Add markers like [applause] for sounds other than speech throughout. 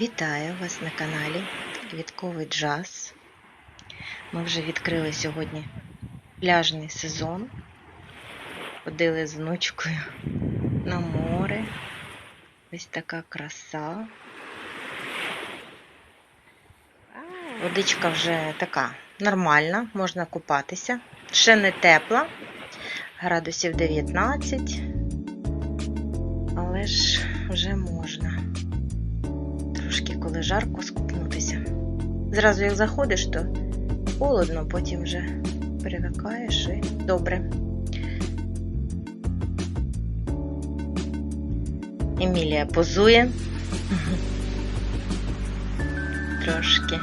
Вітаю вас на каналі Квітковий Джаз. Ми вже відкрили сьогодні пляжний сезон. Ходили з внучкою на море. Ось така краса. Водичка вже така нормальна, можна купатися. Ще не тепла, градусів 19, але ж вже трошки, жарко скупнутися. Зразу як заходиш, то холодно, потім вже привикаєш і добре. Емілія позує. Трошки.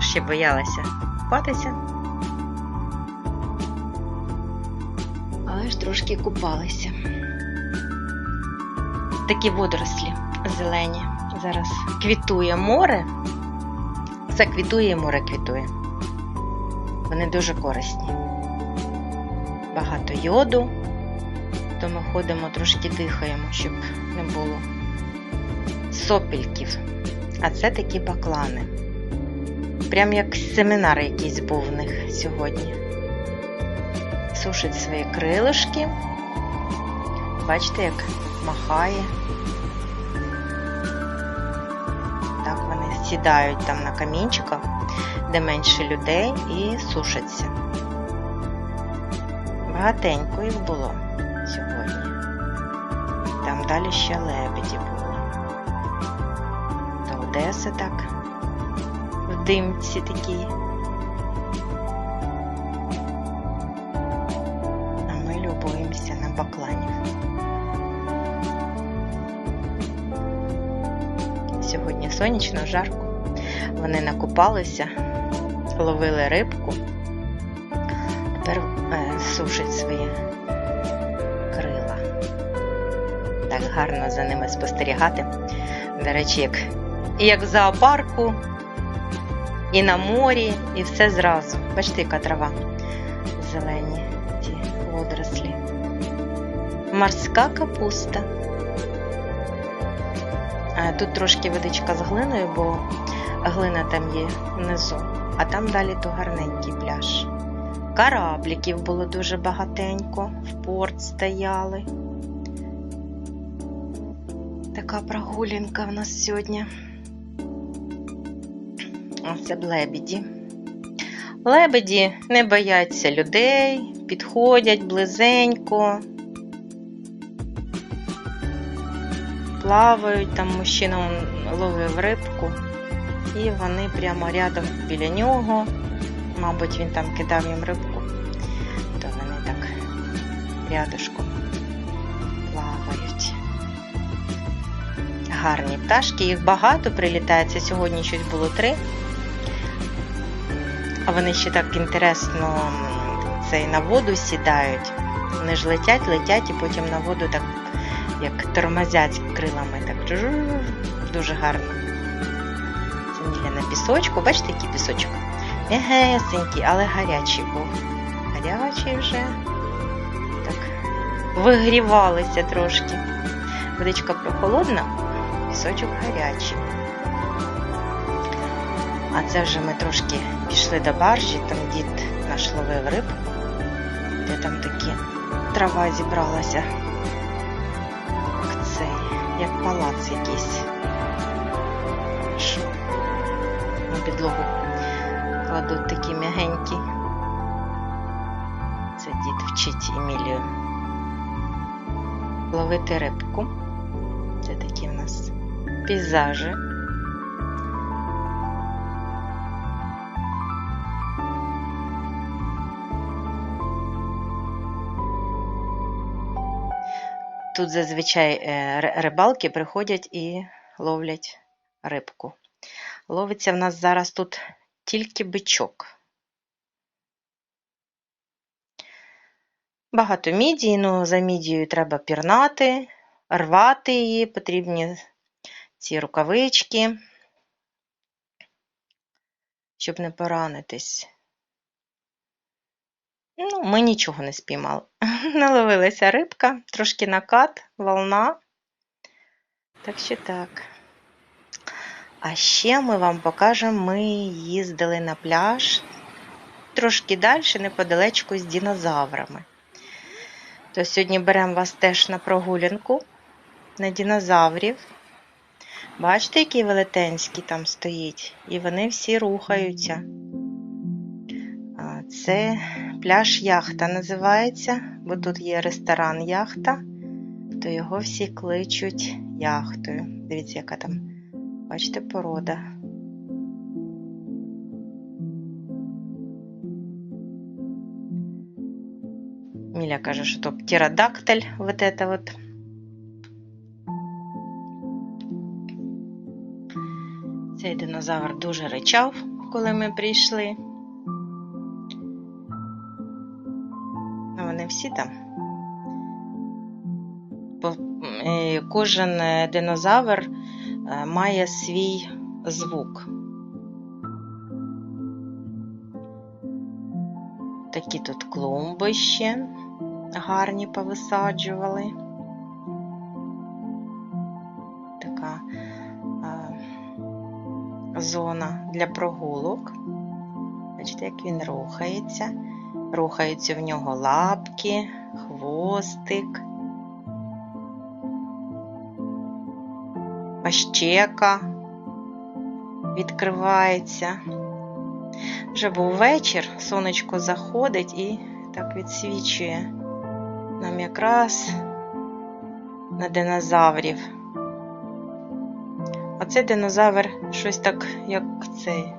Ще боялася купатися. Але ж трошки купалися такі водорослі зелені. Зараз квітує море. Все квітує і море квітує. Вони дуже корисні. Багато йоду, то ми ходимо, трошки дихаємо, щоб не було сопільків. А це такі баклани. Прям як семінар якийсь був в них сьогодні. Сушить свої крилишки. Бачите, як махає. Сідають там на камінчиках, де менше людей, і сушаться. Багатенько їх було сьогодні. Там далі ще лебеді були. До Одеси так в димці такій. А ми любуємося на бакланів. Сьогодні сонячно, жарко. Вони накупалися, ловили рибку, тепер е, сушать свої крила. Так гарно за ними спостерігати. До речі, як, і як в зоопарку, і на морі, і все зразу. Бачите, яка трава зелені ті водорослі. Морська капуста. Тут трошки водичка з глиною, бо глина там є внизу, а там далі то гарненький пляж. Корабліків було дуже багатенько, в порт стояли. Така прогулянка в нас сьогодні. Оце б лебеді. Лебеді не бояться людей, підходять близенько. Плавають, там мужчина ловив рибку, і вони прямо рядом біля нього. Мабуть, він там кидав їм рибку, то вони так рядышком плавають. Гарні пташки, їх багато прилітається. Сьогодні щось було три. А вони ще так інтересно цей на воду сідають. Вони ж летять, летять і потім на воду так як тормозять крилами, так дуже гарно. Міля на пісочку. Бачите, який пісочок? Егесенький, але гарячий був. Гарячий вже. Так, вигрівалися трошки. Водичка прохолодна, пісочок гарячий. А це вже ми трошки пішли до баржі, там дід наш ловив рибку, де там такі трава зібралася як палац якийсь. Що? На підлогу кладуть такі м'ягенькі. Це дід вчить Емілію. Ловити рибку. Це такі в нас пейзажі. Тут зазвичай е, рибалки приходять і ловлять рибку. Ловиться в нас зараз тут тільки бичок. Багато мідії, ну за мідією треба пірнати, рвати її, потрібні ці рукавички, щоб не поранитись. Ну, ми нічого не спіймали. [laughs] Наловилася рибка, трошки накат, волна. Так що так. А ще ми вам покажемо, ми їздили на пляж трошки далі, неподалечку з динозаврами. То сьогодні беремо вас теж на прогулянку на динозаврів. Бачите, який велетенський там стоїть? І вони всі рухаються. Це пляж яхта називається, бо тут є ресторан яхта, то його всі кличуть яхтою. Дивіться, яка там, бачите, порода. Міля каже, що то птеродактиль, вот это вот. Цей динозавр дуже ричав, коли ми прийшли. Всі там. Е, Кожен е, динозавр е, має свій звук. Такі тут клумби ще гарні повисаджували. Така зона для прогулок. Бачите, як він рухається. Рухаються в нього лапки, хвостик, пащека відкривається. Вже був вечір, сонечко заходить і так відсвічує нам якраз на динозаврів. Оцей динозавр щось так, як цей.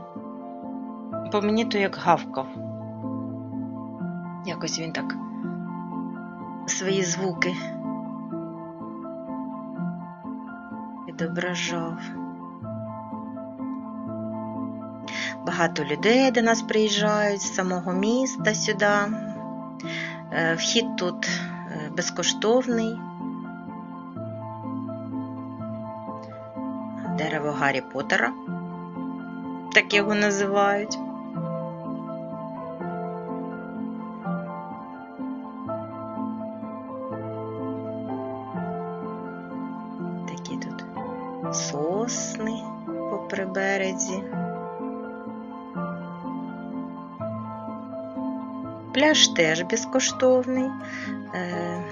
По мені то як гавкав. Якось він так свої звуки відображав. Багато людей до нас приїжджають з самого міста сюди. Е, Вхід тут е, безкоштовний. Дерево Гаррі Поттера, так його називають. Сосни по приберезі. Пляж теж безкоштовний. Е,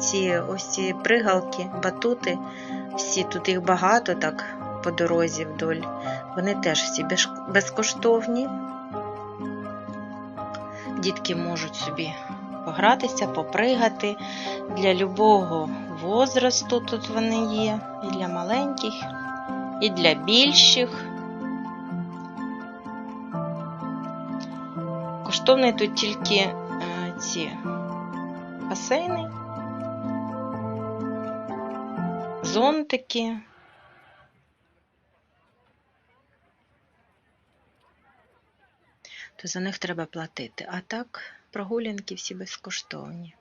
Ці ось ці пригалки, батути, всі тут їх багато так по дорозі вдоль. Вони теж всі безкоштовні. Дітки можуть собі погратися, попригати. Для любого возрасту тут вони є, і для маленьких, і для більших. Коштовні тут тільки е, ці басейни, зонтики. То за них треба платити. А так, прогулянки всі безкоштовні.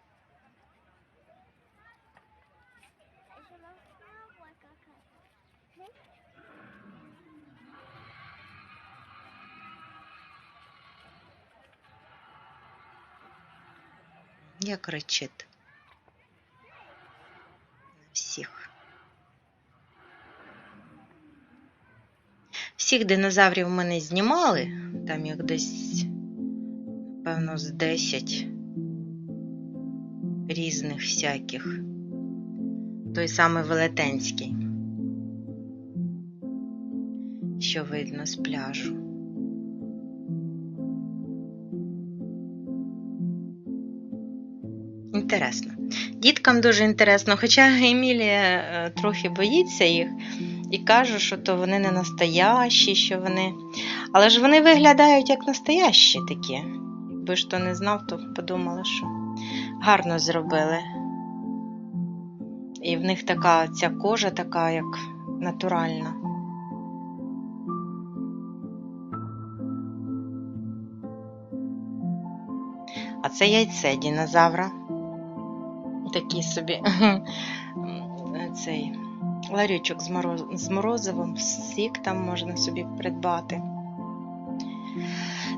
Як кричить. На всіх. Всіх динозаврів ми не знімали, там їх десь, напевно, з 10 різних всяких. Той самий велетенський, що видно з пляжу. Інтересно. Діткам дуже інтересно, хоча Емілія е, трохи боїться їх і каже, що то вони не настоящі, що вони. Але ж вони виглядають як настоящі такі. Якби ж то не знав, то подумала, що гарно зробили. І в них така ця кожа така, як натуральна. А це яйце динозавра. Такий собі [laughs] цей ларючок з, мороз... з морозивом, сік там можна собі придбати.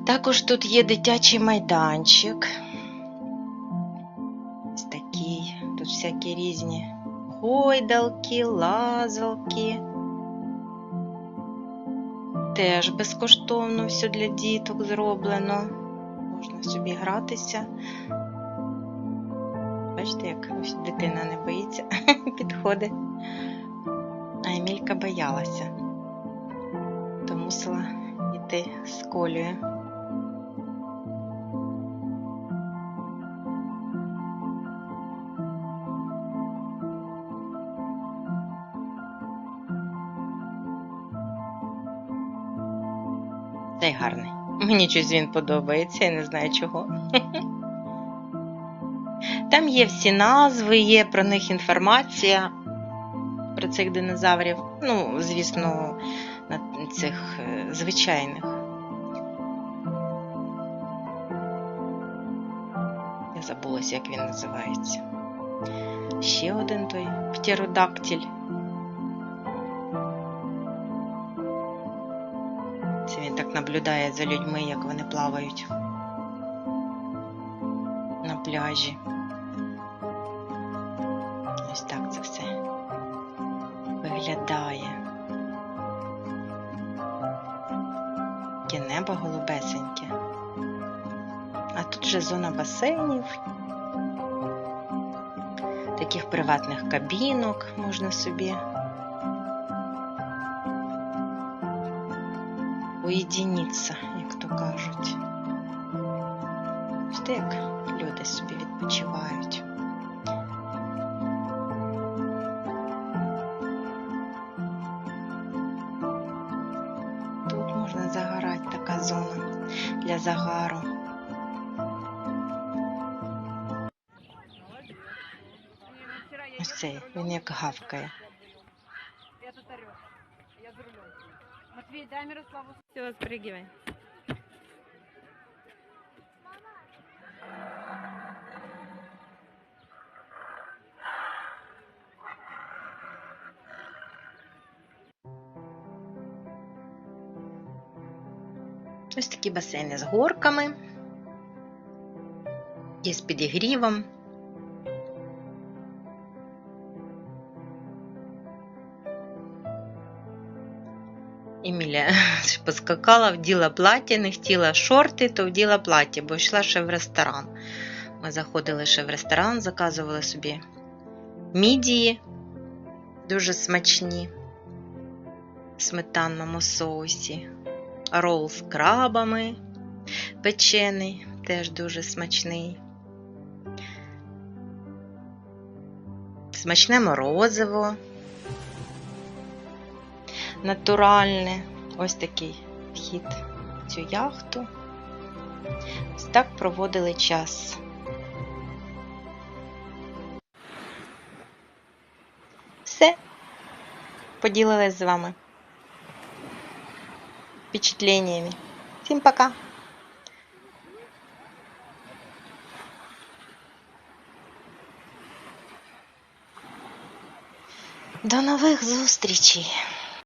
Також тут є дитячий майданчик. Ось такий. Тут всякі різні гойдалки, лазалки. Теж безкоштовно все для діток зроблено. Можна собі гратися. Бачите, як ось дитина не боїться, [laughs] підходить. А Емілька боялася, то мусила йти з колею. Та й гарний. Мені щось він подобається, я не знаю чого. [laughs] Там є всі назви, є про них інформація про цих динозаврів. Ну, звісно, цих е, звичайних. Я забулася, як він називається. Ще один той птеродактиль. Це він так наблюдає за людьми, як вони плавають на пляжі. Ось так це все виглядає. Таке небо голубесеньке. А тут вже зона басейнів, таких приватних кабінок можна собі уєдиніться, як то кажуть. Бачите, як люди собі відпочивають. Загорати, така зона для загару. Ось цей, він як гавкає. Этот орёт. Я за рулем. Матвей, дай Мирославу. Все, спрыгивай. Ось такі басейни з горками. Є з підігрівом. Емілія [laughs] поскакала, вділа плаття, не хотіла шорти, то вділа плаття, бо йшла ще в ресторан. Ми заходили ще в ресторан, заказували собі мідії, дуже смачні, в сметанному соусі рол з крабами печений, теж дуже смачний. Смачне морозиво. Натуральне. Ось такий вхід в цю яхту. Ось так проводили час. Все. Поділилась з вами впечатлениями. Всем пока! До нових зустрічей!